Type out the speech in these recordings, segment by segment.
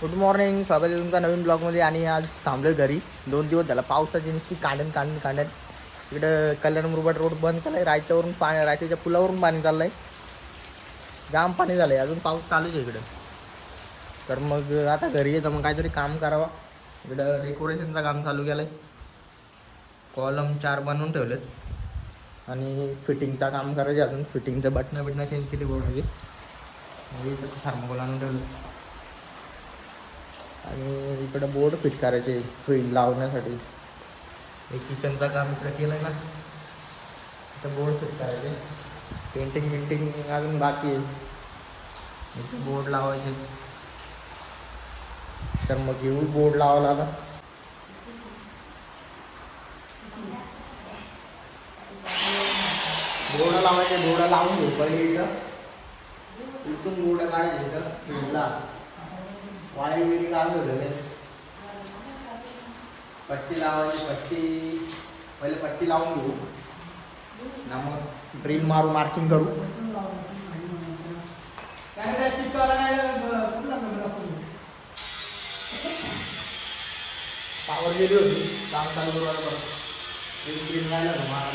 Good morning स्वागत आहे तुमचा नवीन ब्लॉगमध्ये आणि आज थांबलो घरी. दोन दिवस झाला पावसाची नुसती कांडण कांडण कांडण. इकडं कल्याण मुरबाड रोड बंद केला आहे रायच्यावरून पाणी रायच्याच्या पुलावरून पाणी चाललं आहे जाम पाणी झालं आहे अजून पाऊस चालूच आहे इकडं. तर मग आता घरी येतं. मग काहीतरी काम करावं. इकडं डेकोरेशनचं काम चालू केलं आहे कॉलम चार बनवून ठेवलेत. आणि फिटिंगचं काम करायचे अजून. फिटिंगचं बटणं बिटणं चेंज केली बोर्डाची. म्हणजे आणून ठेवलं आणि इकडं बोर्ड फिट करायचे फ्रीज लावण्यासाठी. हे किचनचं काम इकडं केलं आहे ना. इथं बोर्ड फिट करायचे. पेंटिंग बिंटिंग अजून बाकी आहे. इथं बोर्ड लावायचे. तर मग येऊ बोर्ड लावायला आला बोर्ड लावायचे बोर्ड लावून घेऊ पहिले इथं. इथून बोर्ड काढायचे इथं. फ्रीजला वाळी बिरी काढून ठेवलेले पट्टी लावायची पट्टी. पहिले पट्टी लावून घेऊ. ना मग ड्रिल मारू मार्किंग करू. पावर गेली होती. काम चालू करू आता परत. ड्रिल राहिलं ना मारा.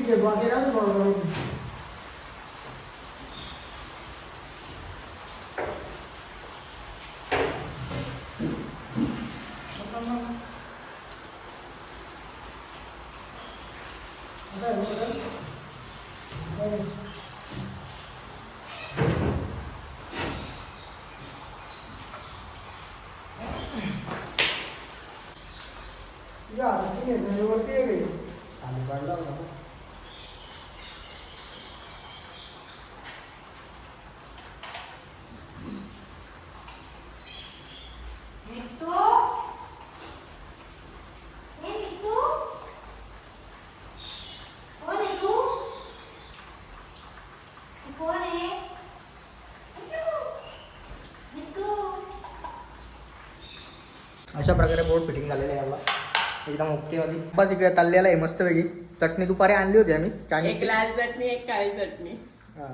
गेला याला पण बोल मार्बल वायर वरती घेतली आपण हिंदीत घे, बाकी काय नाही बरोबर. आता हे बघा. हे. या, ठीक आहे, हे वरती आहे काही. खाली पडला होता मिट्टू हे मिट्टू कोण आहे तू कोण आहे मिट्टू अशा प्रकारे बोर्ड फिटिंग झालेलं आहे याला. एकदम ओके मध्ये. बस इकडे तल्लेला आहे मस्तपैकी चटणी दुपारी आणली होती आम्ही एक चायनीजची. लाल चटणी एक काळी चटणी. हा.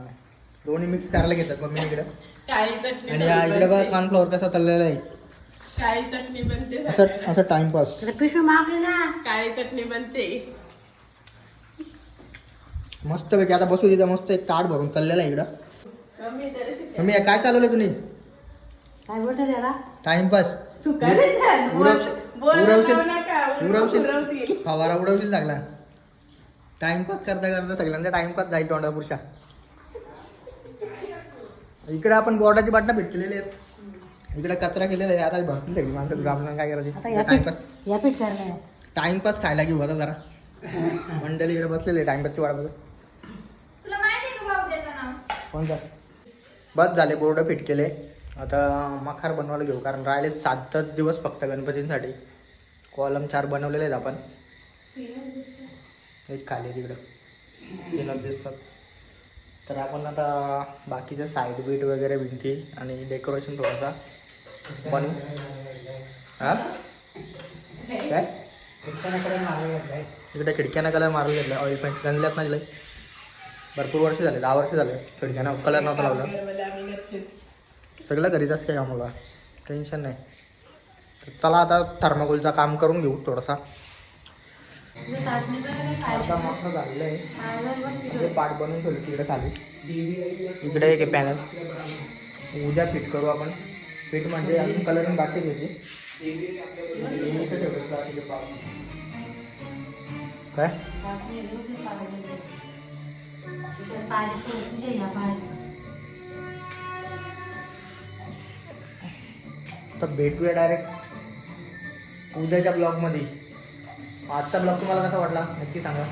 दोन्ही मिक्स करायला घेतात मम्मी इकडे. काळी चटणी आणि या इकडे बघा. कॉर्नफ्लॉवर कसा तळलेला आहे. काळी चटणी बनते असं. असं टाइमपास मागली ना. काळी चटणी बनते. मस्तपैकी आता बसू तिथं मस्त एक ताट भरून तळलेला आहे इकडं. मम्मी हे काय चालवलं तुम्ही? काय बोलतो त्याला? टाइमपास फवारा उडवतील लागला टाइमपास करता करता सगळ्यांचा टाइमपास जाईल तोंडापुरशा इकडे आपण बोर्डाची बाटणं भेटलेली आहेत. इकडे कचरा केलेला आहे. आता भरतील सगळी माणसं ग्रामला काय आता करायचं टाइमपास टाइमपास खायला घेऊ आता जरा. मंडळी इकडे बसलेले टाइमपासची वाट बघत. तुला माहिती आहे का भाऊ त्याचं नाव? कोणता? बस झाले बोर्ड फिट केले. आता मखार बनवायला घेऊ कारण राहिले सातच दिवस फक्त गणपतींसाठी. कॉलम चार बनवलेले आहेत आपण. एक खाली आहे तिकडं. तीनच दिसतात. तर आपण आता बाकीच्या साईड बीट वगैरे भिंती आणि डेकोरेशन थोडासा. बनवू हां? काय? इकडे खिडक्यांना कलर मारून घेतला ऑइल पेंट गणल्यात नाही लय भरपूर वर्ष झाले. दहा वर्ष झाले. खिडक्यांना कलर नव्हता लावला. सगळं घरीच असते काय आम्हाला टेन्शन नाही. तर चला आता थर्माकोलचा काम करून घेऊ थोडासा. आता अर्धा मोठं झालेलं आहे. पाठ ते पार्ट बनवून ठेवलं तिकडे खाली. इकडे एक पॅनल उद्या फिट करू आपण. फिट म्हणजे अजून कलरिंग बाकी घ्यायची काय? तर भेटूया डायरेक्ट उद्याच्या ब्लॉगमध्ये आजचा ब्लॉग तुम्हाला कसा वाटला? नक्की सांगा.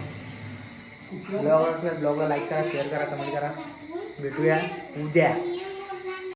ब्लॉग ब्लॉगला लाईक करा शेअर करा कमेंट करा. भेटूया उद्या.